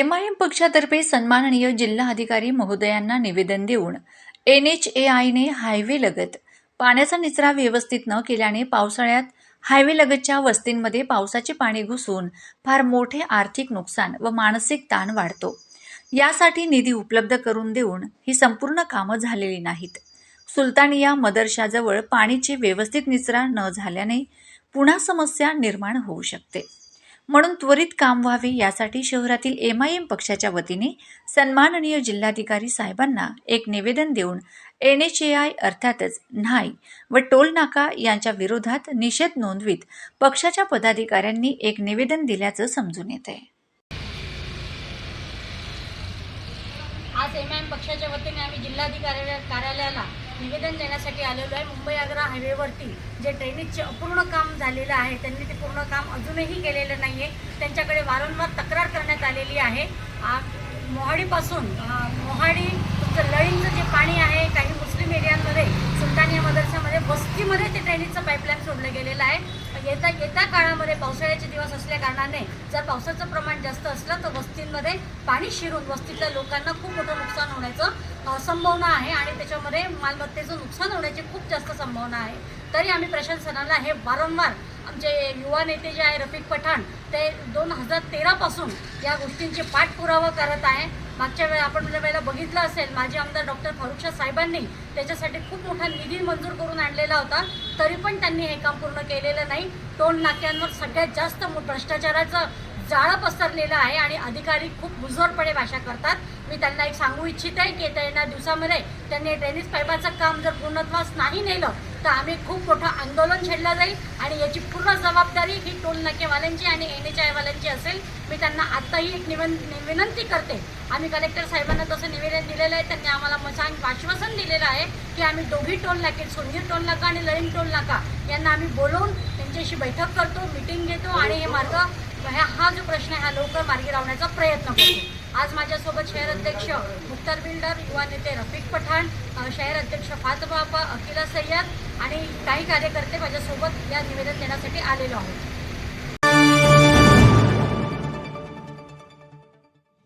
MIM पक्षातर्फे सन्माननीय जिल्हाधिकारी महोदयांना निवेदन देऊन एन एच ए आयने हायवे लगत पाण्याचा निचरा व्यवस्थित न केल्याने पावसाळ्यात हायवे लगतच्या वस्तींमध्ये पावसाचे पाणी घुसून फार मोठे आर्थिक नुकसान व मानसिक ताण वाढतो. यासाठी निधी उपलब्ध करून देऊन ही संपूर्ण कामं झालेली नाहीत. सुलतानिया मदरशाजवळ पाणीची व्यवस्थित निचरा न झाल्याने पुन्हा समस्या निर्माण होऊ शकते. म्हणून त्वरित काम व्हावे यासाठी शहरातील एमआयएम पक्षाच्या वतीने सन्माननीय जिल्हाधिकारी साहेबांना एक निवेदन देऊन एन एच ए आय अर्थातच न्हाय व टोल नाका यांच्या विरोधात निषेध नोंदवीत पक्षाच्या पदाधिकाऱ्यांनी एक निवेदन दिल्याचं समजून येत आहे आज एम आय एम पक्षाच्या वतीने आम्ही जिल्हाधिकारी कार्यालयाला निवेदन देण्यासाठी आलेलो आहे. मुंबई आग्रा हायवेवरती जे ड्रेनेजचे अपूर्ण काम झालेलं आहे त्यांनी ते पूर्ण काम अजूनही केलेलं नाही आहे त्यांच्याकडे वारंवार तक्रार करण्यात आलेली आहे. मोहाडीपासून मोहाडी लळींचं जे पाणी आहे काही मुस्लिम एरियांमध्ये सुलतानिया मदरसामध्ये वस्तीमध्ये ते ड्रेनेजचं पाईपलाईन सोडलं गेलेलं आहे. येत्या येत्या काळामध्ये पावसाळ्याचे दिवस असल्या कारणाने जर पावसाचं प्रमाण जास्त असलं तर वस्तींमध्ये पाणी शिरून वस्तीतल्या लोकांना खूप मोठं नुकसान होण्याचं संभावना आहे आणि त्याच्यामध्ये मालमत्तेचं नुकसान होण्याची खूप जास्त संभावना आहे. तरी आम्ही प्रशासनाला हे वारंवार आमचे युवा नेते जे आहे रफिक पठाण ते दोन हजार तेरापासून या गोष्टींचे पाठपुरावा करत आहे. मागच्या वेळेला आपण म्हणजे ज्या वेळेला बघितलं असेल माजी आमदार डॉक्टर फारुखशाह साहेबांनी त्याच्यासाठी खूप मोठा निधी मंजूर करून आणलेला होता. तरी पण त्यांनी हे काम पूर्ण केलेलं नाही. टोल नाक्यांवर सगळ्यात जास्त भ्रष्टाचाराचं जाळं पसरलेलं आहे आणि अधिकारी खूप मुजोरपणे भाषा करतात. मी त्यांना एक सांगू इच्छित आहे की येत्या येणाऱ्या दिवसामध्ये त्यांनी ड्रेनेज पाईपाचं काम जर पूर्णत्वास नाही नेलं तर आम्ही खूप मोठं आंदोलन छेडलं जाईल आणि याची पूर्ण जबाबदारी ही टोल नाकेवाल्यांची आणि एन एच आयवाल्यांची असेल. मी त्यांना आत्ताही एक निवन विनंती करते. आम्ही कलेक्टर साहेबांना तसं निवेदन दिलेलं आहे. त्यांनी आम्हाला म- सांग आश्वासन दिलेलं आहे की आम्ही दोघी टोल नाके सोनगीर टोल नाका आणि लळिंग टोल नाका यांना आम्ही बोलवून त्यांच्याशी बैठक करतो मिटिंग घेतो आणि हे मार्ग म्हणजे हा जो प्रश्न आहे हा लवकर मार्गी लावण्याचा प्रयत्न करतो. आज माझ्यासोबत शहर अध्यक्ष मुख्तार बिल्डर युवा नेते रफिक पठाण शहर अध्यक्ष फातबापा अकिला सय्यद आणि काही कार्यकर्ते माझ्यासोबत या निवेदन देण्यासाठी आलेलो आहोत.